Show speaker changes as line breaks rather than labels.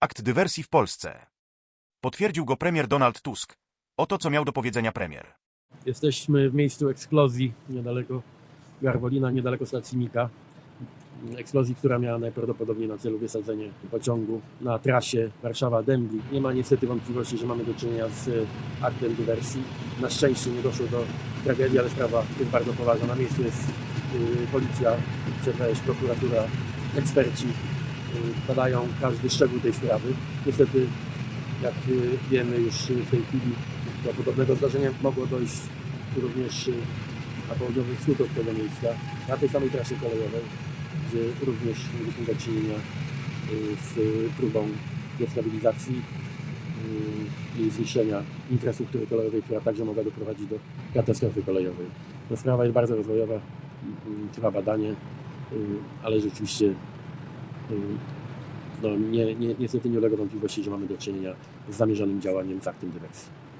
Akt dywersji w Polsce. Potwierdził go premier Donald Tusk. Oto co miał do powiedzenia premier.
Jesteśmy w miejscu eksplozji niedaleko Garwolina, niedaleko stacji Mika. Eksplozji, która miała najprawdopodobniej na celu wysadzenie pociągu na trasie Warszawa-Dębli. Nie ma niestety wątpliwości, że mamy do czynienia z e, aktem dywersji. Na szczęście nie doszło do tragedii, ale sprawa jest bardzo poważna. Na miejscu jest y, policja, CPS, prokuratura, eksperci. Badają każdy szczegół tej sprawy. Niestety, jak wiemy już w tej chwili, do podobnego zdarzenia mogło dojść również y, na południowy wschód od tego miejsca, na tej samej trasie kolejowej, gdzie również mieliśmy do czynienia y, z próbą destabilizacji y, i zniszczenia infrastruktury kolejowej, która także mogła doprowadzić do katastrofy kolejowej. No, sprawa jest bardzo rozwojowa, trwa badanie, ale rzeczywiście no, nie, nie, niestety nie ulega wątpliwości, że mamy do czynienia z zamierzonym działaniem z aktem dywersji.